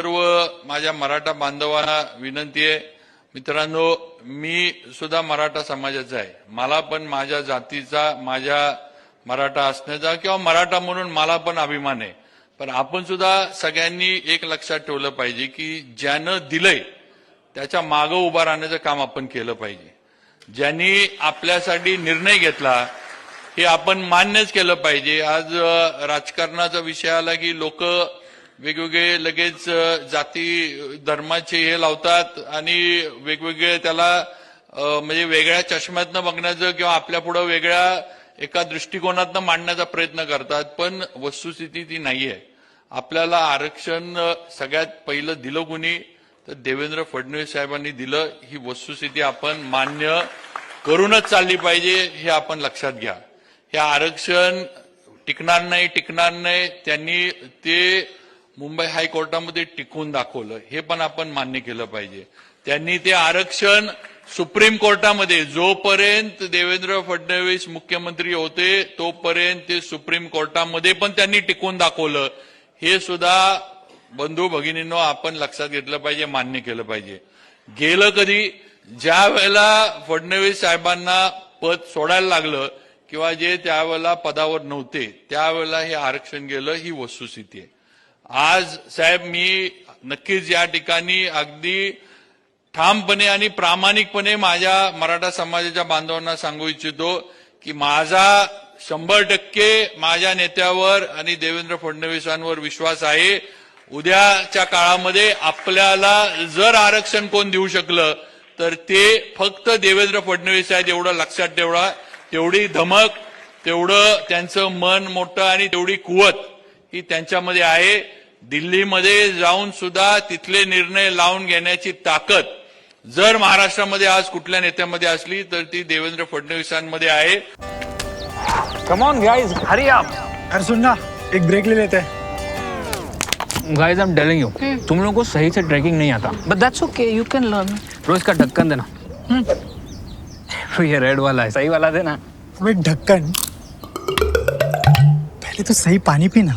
सर्व माझ्या मराठा बांधवांना विनंती आहे. मित्रांनो मी सुद्धा मराठा समाजाचा आहे. मला पण माझ्या जातीचा माझ्या मराठा असण्याचा किंवा मराठा म्हणून मला पण अभिमान आहे. पण आपण सुद्धा सगळ्यांनी एक लक्षात ठेवलं पाहिजे की ज्यानं दिलंय त्याच्या मागं उभा राहण्याचं काम आपण केलं पाहिजे. ज्यांनी आपल्यासाठी निर्णय घेतला हे आपण मान्यच केलं पाहिजे. आज राजकारणाचा विषय आला की लोक वेगवेगळे लगेच जाती धर्माचे हे लावतात आणि वेगवेगळे त्याला म्हणजे वेगळ्या चष्म्यातनं बघण्याचं किंवा आपल्या पुढं वेगळ्या एका दृष्टिकोनातनं मांडण्याचा प्रयत्न करतात पण वस्तुस्थिती ती नाहीये. आपल्याला आरक्षण सगळ्यात पहिलं दिलं कुणी? तर देवेंद्र फडणवीस साहेबांनी दिलं. ही वस्तुस्थिती आपण मान्य करूनच चालली पाहिजे हे आपण लक्षात घ्या. हे आरक्षण टिकणार नाही टिकणार नाही त्यांनी ते मुंबई हायकोर्टामध्ये टिकून दाखवलं. हे पण आपण मान्य केलं पाहिजे. त्यांनी ते आरक्षण सुप्रीम कोर्टामध्ये जोपर्यंत देवेंद्र फडणवीस मुख्यमंत्री होते तोपर्यंत ते सुप्रीम कोर्टामध्ये पण त्यांनी टिकून दाखवलं. हे सुद्धा बंधू भगिनींनो आपण लक्षात घेतलं पाहिजे मान्य केलं पाहिजे. गेलं कधी? ज्या वेळेला फडणवीस साहेबांना पद सोडायला लागलं किंवा जे त्यावेळेला पदावर नव्हते त्यावेळेला हे आरक्षण गेलं ही वस्तुस्थिती आहे. आज साहेब मी नक्कीच या ठिकाणी अगदी ठामपणे आणि प्रामाणिकपणे माझ्या मराठा समाजाच्या बांधवांना सांगू इच्छितो की माझा शंभर टक्के माझ्या नेत्यावर आणि देवेंद्र फडणवीसांवर विश्वास आहे. उद्याच्या काळामध्ये आपल्याला जर आरक्षण कोण देऊ शकलं तर ते फक्त देवेंद्र फडणवीस आहेत एवढं लक्षात ठेवणं तेवढी धमक तेवढं त्यांचं मन मोठं आणि तेवढी कुवत ही त्यांच्यामध्ये आहे. दिल्लीमध्ये जाऊन सुद्धा तिथले निर्णय लावून घेण्याची ताकद जर महाराष्ट्रामध्ये आज कुठल्या नेत्यामध्ये असली तर ती देवेंद्र फडणवीसांमध्ये आहे. Come on guys hurry up अरे सुन ना एक ब्रेक ले लेते. हैं guys I am telling you तुम लोगों को सही से ट्रैकिंग नहीं आता. But that's okay, you can learn. रोज का ढक्कन देना. ये रेड वाला है सही वाला देना. ढक्कन पहले तो सही पानी पीना.